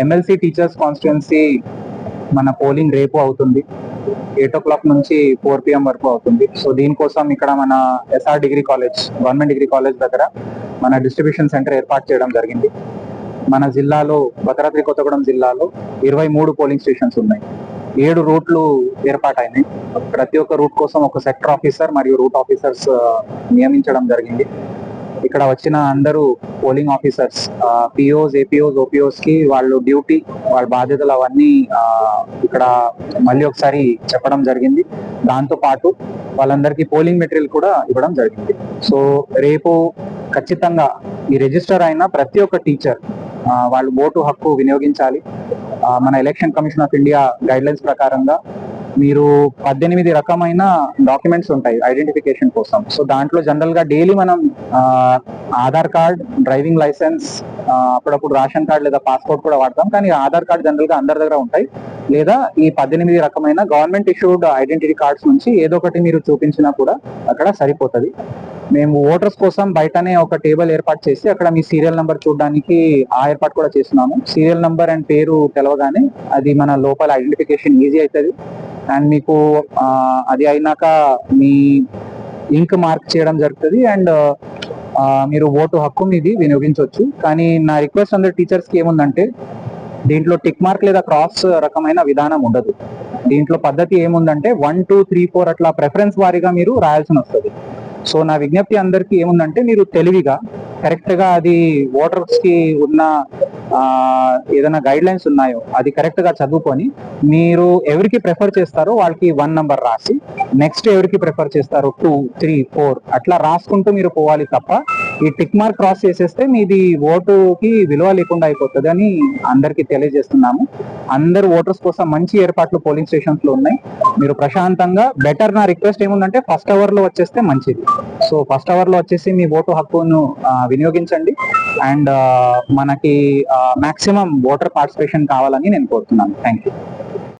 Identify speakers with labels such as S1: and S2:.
S1: MLC teachers constituency మన polling రేపు అవుతుంది. ఎయిట్ ఓ క్లాక్ నుంచి ఫోర్ పిఎం వరకు అవుతుంది. సో దీనికోసం ఇక్కడ మన SR degree college government degree college దగ్గర మన డిస్ట్రిబ్యూషన్ సెంటర్ ఏర్పాటు చేయడం జరిగింది. మన జిల్లాలో భద్రాద్రి కొత్తగూడెం జిల్లాలో ఇరవై మూడు పోలింగ్ స్టేషన్స్ ఉన్నాయి. ఏడు రూట్లు ఏర్పాటైనాయి. ప్రతి ఒక్క రూట్ కోసం ఒక సెక్టర్ ఆఫీసర్ మరియు రూట్ ఆఫీసర్స్ నియమించడం జరిగింది. ఇక్కడ వచ్చిన అందరూ పోలింగ్ ఆఫీసర్స్ పిఓస్ ఏపీఓస్ ఓపీఓస్కి వాళ్ళు డ్యూటీ వాళ్ళ బాధ్యతలు అవన్నీ ఇక్కడ మళ్ళీ ఒకసారి చెప్పడం జరిగింది. దాంతో పాటు వాళ్ళందరికీ పోలింగ్ మెటీరియల్ కూడా ఇవ్వడం జరిగింది. సో రేపు ఖచ్చితంగా ఈ రిజిస్టర్ అయిన ప్రతి ఒక్క టీచర్ వాళ్ళు ఓటు హక్కు వినియోగించాలి. మన election commission of India guidelines ప్రకారంగా మీరు పద్దెనిమిది రకమైన డాక్యుమెంట్స్ ఉంటాయి ఐడెంటిఫికేషన్ కోసం. సో దాంట్లో జనరల్గా డైలీ మనం ఆధార్ కార్డ్ డ్రైవింగ్ లైసెన్స్ అప్పుడప్పుడు రేషన్ కార్డ్ లేదా పాస్పోర్ట్ కూడా వాడతాం. కానీ ఆధార్ కార్డ్ జనరల్గా అందరి దగ్గర ఉంటాయి. లేదా ఈ పద్దెనిమిది రకమైన గవర్నమెంట్ ఇష్యూడ్ ఐడెంటిటీ కార్డ్స్ నుంచి ఏదో ఒకటి మీరు చూపించినా కూడా అక్కడ సరిపోతుంది. మేము ఓటర్స్ కోసం బయటనే ఒక టేబుల్ ఏర్పాటు చేసి అక్కడ మీ సీరియల్ నంబర్ చూడడానికి ఆ ఏర్పాటు కూడా చేస్తున్నాము. సీరియల్ నంబర్ అండ్ పేరు తెలవగానే అది మన లోపల ఐడెంటిఫికేషన్ ఈజీ అవుతుంది. అండ్ మీకు అది అయినాక మీ ఇంక్ మార్క్ చేయడం జరుగుతుంది. అండ్ మీరు ఓటు హక్కు మీది వినియోగించవచ్చు. కానీ నా రిక్వెస్ట్ అందరు టీచర్స్కి ఏముందంటే దీంట్లో టిక్ మార్క్ లేదా క్రాస్ రకమైన విధానం ఉండదు. దీంట్లో పద్ధతి ఏముందంటే వన్ టూ త్రీ ఫోర్ అట్లా ప్రెఫరెన్స్ వారీగా మీరు రాయాల్సి వస్తుంది. సో నా విజ్ఞప్తి అందరికీ ఏముందంటే మీరు తెలివిగా కరెక్ట్గా అది ఓటర్స్కి ఉన్న ఏదైనా గైడ్ లైన్స్ ఉన్నాయో అది కరెక్ట్గా చదువుకొని మీరు ఎవరికి ప్రిఫర్ చేస్తారో వాళ్ళకి వన్ నంబర్ రాసి నెక్స్ట్ ఎవరికి ప్రిఫర్ చేస్తారో టూ త్రీ ఫోర్ అట్లా రాసుకుంటూ మీరు పోవాలి తప్ప ఈ టిక్ మార్క్ క్రాస్ చేసేస్తే మీది ఓటుకి విలువ లేకుండా అయిపోతుంది అని అందరికీ తెలియజేస్తున్నాము. అందరు ఓటర్స్ కోసం మంచి ఏర్పాట్లు పోలింగ్ స్టేషన్స్లో ఉన్నాయి. మీరు ప్రశాంతంగా బెటర్ నా రిక్వెస్ట్ ఏముందంటే ఫస్ట్ అవర్లో వచ్చేస్తే మంచిది. సో ఫస్ట్ అవర్లో వచ్చేసి మీ ఓటు హక్కును వినియోగించండి. అండ్ మనకి మాక్సిమం ఓటర్ పార్టిసిపేషన్ కావాలని నేను కోరుతున్నాను. Thank you